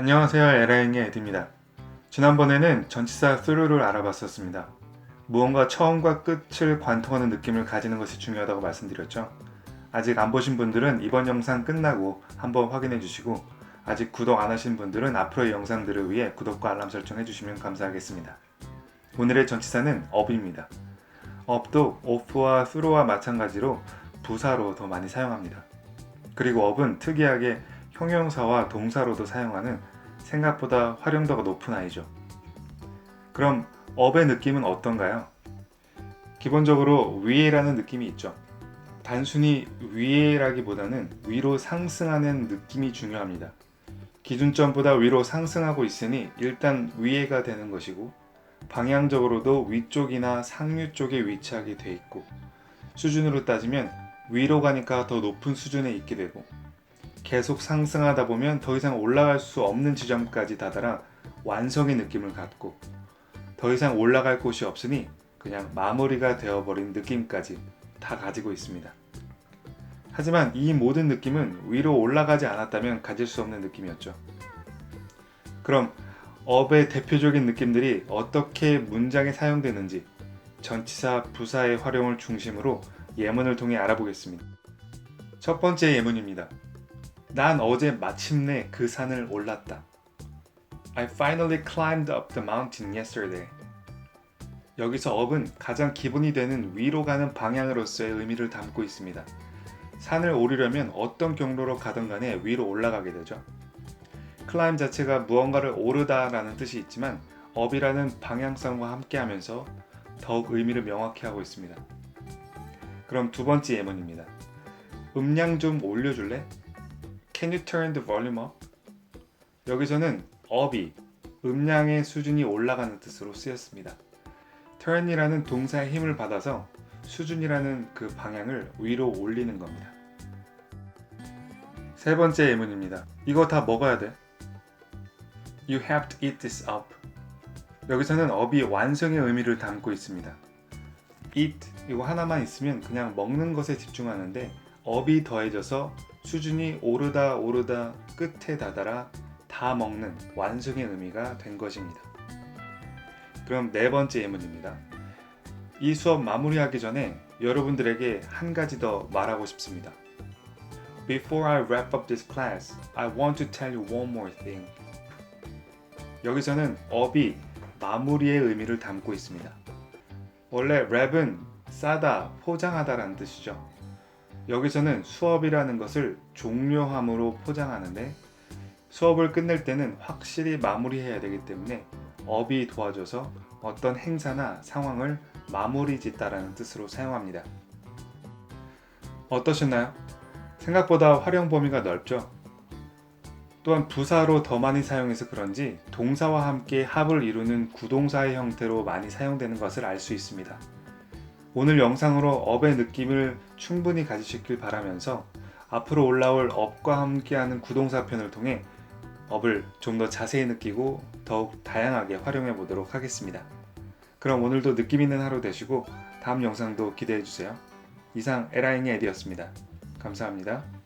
안녕하세요. 에라잉의 에드입니다. 지난번에는 전치사 through를 알아봤었습니다. 무언가 처음과 끝을 관통하는 느낌을 가지는 것이 중요하다고 말씀드렸죠. 아직 안 보신 분들은 이번 영상 끝나고 한번 확인해 주시고 아직 구독 안 하신 분들은 앞으로의 영상들을 위해 구독과 알람 설정해 주시면 감사하겠습니다. 오늘의 전치사는 up입니다. up도 off와 through와 마찬가지로 부사로 더 많이 사용합니다. 그리고 up은 특이하게 형용사와 동사로도 사용하는 생각보다 활용도가 높은 아이죠. 그럼 up의 느낌은 어떤가요? 기본적으로 위에라는 느낌이 있죠. 단순히 위에라기보다는 위로 상승하는 느낌이 중요합니다. 기준점보다 위로 상승하고 있으니 일단 위에가 되는 것이고 방향적으로도 위쪽이나 상류 쪽에 위치하게 돼 있고 수준으로 따지면 위로 가니까 더 높은 수준에 있게 되고 계속 상승하다 보면 더 이상 올라갈 수 없는 지점까지 다다라 완성의 느낌을 갖고 더 이상 올라갈 곳이 없으니 그냥 마무리가 되어버린 느낌까지 다 가지고 있습니다. 하지만 이 모든 느낌은 위로 올라가지 않았다면 가질 수 없는 느낌이었죠. 그럼 업의 대표적인 느낌들이 어떻게 문장에 사용되는지 전치사 부사의 활용을 중심으로 예문을 통해 알아보겠습니다. 첫 번째 예문입니다. 난 어제 마침내 그 산을 올랐다. I finally climbed up the mountain yesterday. 여기서 up은 가장 기본이 되는 위로 가는 방향으로서의 의미를 담고 있습니다. 산을 오르려면 어떤 경로로 가든 간에 위로 올라가게 되죠. climb 자체가 무언가를 오르다라는 뜻이 있지만 up이라는 방향성과 함께하면서 더욱 의미를 명확히 하고 있습니다. 그럼 두 번째 예문입니다. 음량 좀 올려줄래? Can you turn the volume up? 여기서는 up이 음량의 수준이 올라가는 뜻으로 쓰였습니다. turn이라는 동사의 힘을 받아서 수준이라는 그 방향을 위로 올리는 겁니다. 세 번째 예문입니다. 이거 다 먹어야 돼. You have to eat this up. 여기서는 up이 완성의 의미를 담고 있습니다. eat 이거 하나만 있으면 그냥 먹는 것에 집중하는데 up이 더해져서 수준이 오르다 오르다 끝에 다다라 다 먹는 완성의 의미가 된 것입니다. 그럼 네 번째 예문입니다. 이 수업 마무리하기 전에 여러분들에게 한 가지 더 말하고 싶습니다. Before I wrap up this class, I want to tell you one more thing. 여기서는 up이 마무리의 의미를 담고 있습니다. 원래 랩은 싸다, 포장하다라는 뜻이죠. 여기서는 수업이라는 것을 종료함으로 포장하는데 수업을 끝낼 때는 확실히 마무리해야 되기 때문에 업이 도와줘서 어떤 행사나 상황을 마무리 짓다라는 뜻으로 사용합니다. 어떠셨나요? 생각보다 활용 범위가 넓죠? 또한 부사로 더 많이 사용해서 그런지 동사와 함께 합을 이루는 구동사의 형태로 많이 사용되는 것을 알 수 있습니다. 오늘 영상으로 업의 느낌을 충분히 가지셨길 바라면서 앞으로 올라올 업과 함께하는 구동사 편을 통해 업을 좀 더 자세히 느끼고 더욱 다양하게 활용해 보도록 하겠습니다. 그럼 오늘도 느낌 있는 하루 되시고 다음 영상도 기대해 주세요. 이상 에라잉의 에디였습니다. 감사합니다.